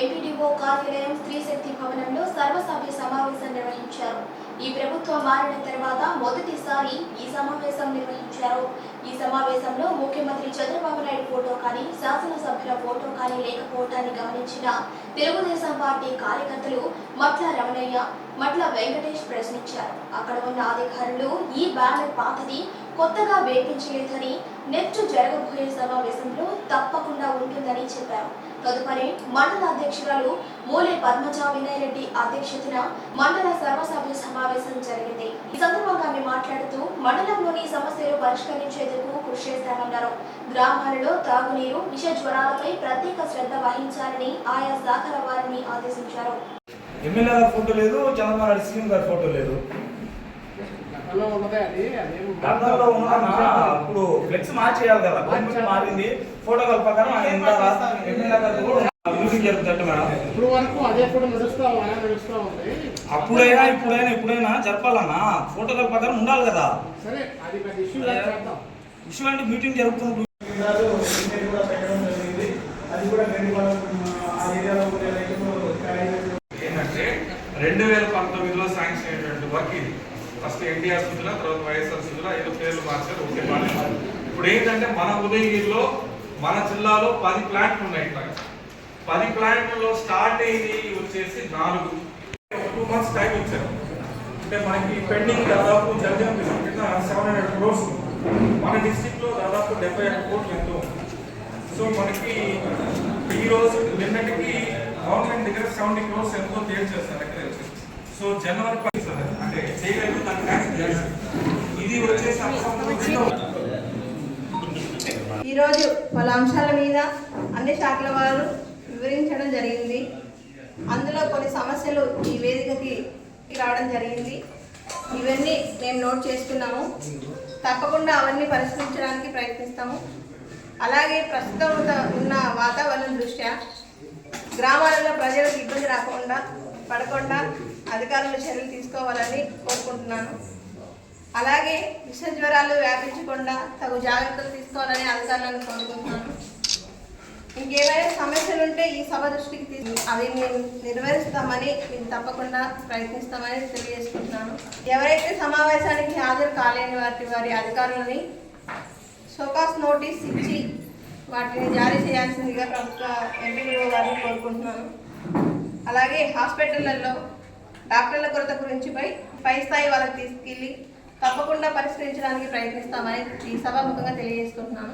MPDO కార్యాలయం స్త్రీ శక్తి భవనంలో సర్వసభ్య సమావేశం నిర్వహించారు. ఈ ప్రభుత్వం మారిన తర్వాత మొదటిసారి ఈ సమావేశం నిర్వహించారు. ఈ సమావేశంలో ముఖ్యమంత్రి చంద్రబాబు నాయుడు ఫోటో కానీ శాసనసభ్యుల ఫోటో కానీ లేకపోవటాన్ని గమనించిన తెలుగుదేశం పార్టీ కార్యకర్తలు మట్ల రమణయ్య మట్ల వెంకటేష్ ప్రశ్నించారు. అక్కడ ఉన్న అధికారులు ఈ బ్యానర్ పాతది కొత్తగా వేపించలేదని నెక్స్ట్ జరగబోయే సమావేశంలో తప్ప ఉంటుందని చెప్పారు. తదుపరి మండల అధ్యక్షురాలు మూలే పద్మజ వినయరెడ్డి అధ్యక్షతన మండల సర్వసభ్య సమావేశం జరిగింది. ఈ సందర్భంగా ఆమె మాట్లాడుతూ మండలంలోని సమస్యలు పరిష్కరించేందుకు కృషి చేస్తామన్నారు గ్రామాలలో తాగునీరు విష జ్వరాలపై ప్రత్యేక శ్రద్ధ వహించాలని ఆయా శాఖల వారిని ఆదేశించారు. ఎమ్మెల్యే ఫోటో లేదు చంద్రబాబు నాయుడు సీఎం గారి ఫోటో లేదు. గతంలో ఉన్నదే అది ఫ్లెక్స్ మార్చేయాలి కదా. గవర్నమెంట్ మారింది. ఫోటో ప్రకారం జరుగుతుంట మేడం. ఇప్పుడు వరకు అదే నడుస్తా నడుస్తా ఉంది అప్పుడైనా ఇప్పుడైనా ఎప్పుడైనా జరపాలన్నా ఫోటో ప్రకారం ఉండాలి కదా. సరే అది ఇష్యూ అంటే మీటింగ్ జరిగింది. అది కూడా ఏంటంటే రెండు వేల పంతొమ్మిదిలో శాంక్షన్ అయినటువంటి వర్క్ ఇది ఫస్ట్ ఎన్టీఆర్ సుజల తర్వాత వైఎస్ఆర్ సుజల ఏదో పేర్లు మార్చారు ఓకే బాగానే ఇప్పుడు ఏంటంటే మన ఉదయగిరిలో మన జిల్లాలో పది ప్లాంట్లు ఉన్నాయి ఇట్లా పది ప్లాంట్లలో స్టార్ట్ అయింది వచ్చేసి నాలుగు. టూ మంత్స్ టైం ఇచ్చారు అంటే మనకి పెండింగ్ దాదాపు జగన్ కింద సెవెన్ హండ్రెడ్ క్రోర్స్ మన డిస్టిక్లో దాదాపు డెబ్బై ఐదు కోట్లు ఎంతో. సో మనకి ఈ రోజు నిన్నటికి గవర్నమెంట్ దగ్గర సెవెంటీ క్రోర్స్ ఎంతో తేల్చేస్తారు ఎక్కడ సో జనవరి అంటే ఇది వచ్చేసి ఈరోజు పలు అంశాల మీద అన్ని శాఖల వారు వివరించడం జరిగింది. అందులో కొన్ని సమస్యలు ఈ వేదికకి రావడం జరిగింది. ఇవన్నీ మేము నోట్ చేసుకున్నాము. తప్పకుండా అవన్నీ పరిష్కరించడానికి ప్రయత్నిస్తాము. అలాగే ప్రస్తుతం ఉన్న వాతావరణం దృష్ట్యా గ్రామాలలో ప్రజలకు ఇబ్బంది రాకుండా పడకుండా అధికారులు చర్యలు తీసుకోవాలని కోరుకుంటున్నాను. అలాగే విష జ్వరాలు వ్యాపించకుండా తగు జాగ్రత్తలు తీసుకోవాలని అధికారులను కోరుకుంటున్నాను. ఇంకేమైనా సమస్యలు ఉంటే ఈ సభ దృష్టికి తీసు అవి మేము నిర్వహిస్తామని మేము తప్పకుండా ప్రయత్నిస్తామని తెలియజేసుకుంటున్నాను. ఎవరైతే సమావేశానికి హాజరు కాలేని వారి వారి అధికారులని సోకాస్ నోటీస్ ఇచ్చి వాటిని జారీ చేయాల్సిందిగా ప్రభుత్వ ఎంపీడీఓ గారిని కోరుకుంటున్నాను. అలాగే హాస్పిటళ్ళలో డాక్టర్ల కొరత గురించి పై పై స్థాయి వాళ్ళకి తీసుకెళ్ళి తప్పకుండా పరిష్కరించడానికి ప్రయత్నిస్తామని ఈ సభాముఖంగా తెలియజేసుకుంటున్నాను.